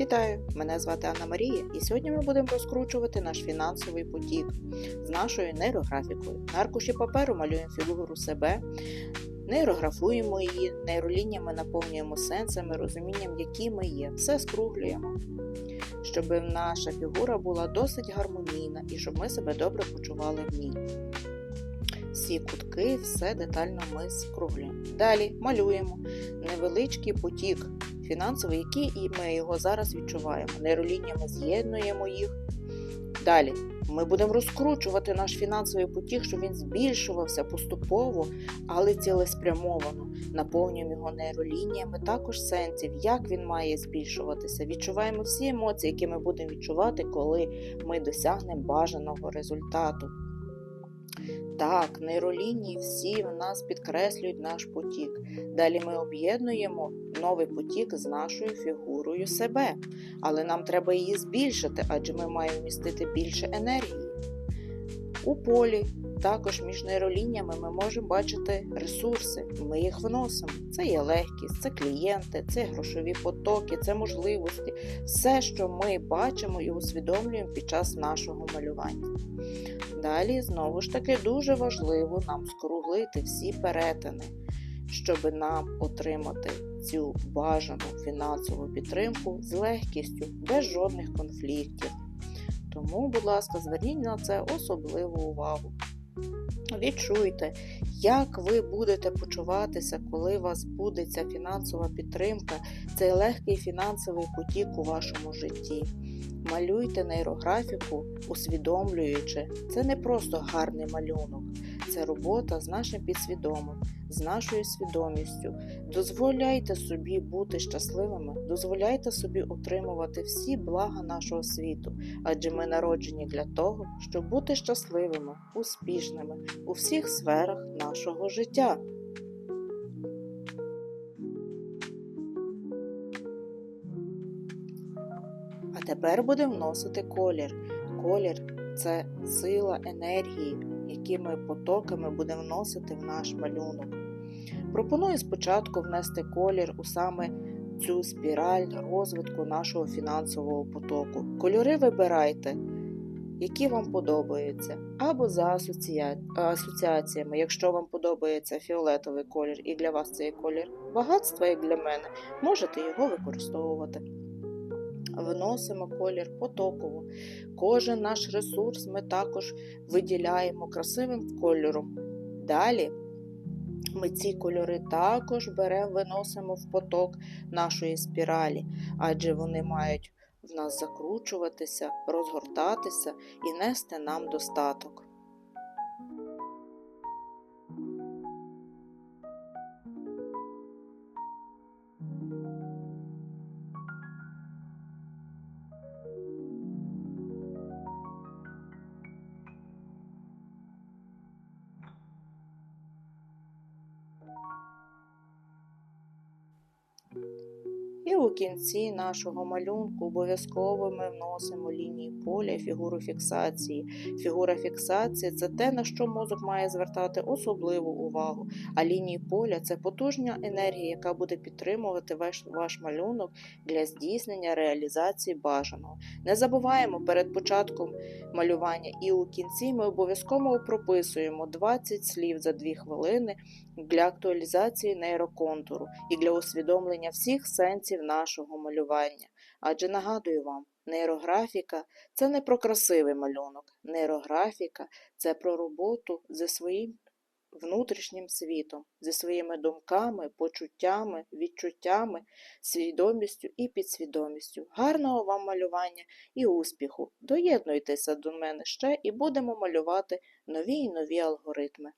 Вітаю! Мене звати Анна Марія, і сьогодні ми будемо розкручувати наш фінансовий потік з нашою нейрографікою. На аркуші паперу малюємо фігуру себе, нейрографуємо її, нейролініями наповнюємо сенсами, розумінням, які ми є. Все скруглюємо, щоб наша фігура була досить гармонійна і щоб ми себе добре почували в ній. Всі кутки, все детально ми скруглюємо. Далі малюємо невеличкий потік фінансовий, який і ми його зараз відчуваємо. Нейролініями з'єднуємо їх. Далі ми будемо розкручувати наш фінансовий потік, щоб він збільшувався поступово, але цілеспрямовано. Наповнюємо його нейролініями, також сенсів, як він має збільшуватися. Відчуваємо всі емоції, які ми будемо відчувати, коли ми досягнемо бажаного результату. Так, нейролінії всі в нас підкреслюють наш потік. Далі ми об'єднуємо новий потік з нашою фігурою себе. Але нам треба її збільшити, адже ми маємо вмістити більше енергії. У полі також між нейролініями ми можемо бачити ресурси, ми їх вносимо. Це є легкість, це клієнти, це грошові потоки, це можливості, все, що ми бачимо і усвідомлюємо під час нашого малювання. Далі, знову ж таки, дуже важливо нам скруглити всі перетини, щоб нам отримати цю бажану фінансову підтримку з легкістю, без жодних конфліктів. Тому, будь ласка, зверніть на це особливу увагу. Відчуйте, як ви будете почуватися, коли у вас буде ця фінансова підтримка, цей легкий фінансовий потік у вашому житті. Малюйте нейрографіку, усвідомлюючи, це не просто гарний малюнок, це робота з нашим підсвідомим, з нашою свідомістю. Дозволяйте собі бути щасливими, дозволяйте собі отримувати всі блага нашого світу, адже ми народжені для того, щоб бути щасливими, успішними у всіх сферах нашого життя. А тепер будемо вносити колір. Колір це сила енергії, які ми потоками будемо вносити в наш малюнок. Пропоную спочатку внести колір у саме цю спіраль розвитку нашого фінансового потоку. Кольори вибирайте, які вам подобаються, або за асоціа... асоціаціями. Якщо вам подобається фіолетовий колір і для вас цей колір багатства, як для мене, можете його використовувати вносимо колір потоково. Кожен наш ресурс ми також виділяємо красивим кольором. Далі ми ці кольори також беремо, виносимо в поток нашої спіралі, адже вони мають в нас закручуватися, розгортатися і нести нам достаток. У кінці нашого малюнку обов'язково ми вносимо лінії поля фігуру фіксації. Фігура фіксації це те, на що мозок має звертати особливу увагу. А лінії поля це потужна енергія, яка буде підтримувати ваш, ваш малюнок для здійснення реалізації бажаного. Не забуваємо перед початком малювання і у кінці ми обов'язково прописуємо 20 слів за 2 хвилини для актуалізації нейроконтуру і для усвідомлення всіх сенсів нашого малювання. Адже нагадую вам, нейрографіка це не про красивий малюнок, нейрографіка це про роботу зі своїм внутрішнім світом, зі своїми думками, почуттями, відчуттями, свідомістю і підсвідомістю. Гарного вам малювання і успіху! Доєднуйтеся до мене ще і будемо малювати нові і нові алгоритми.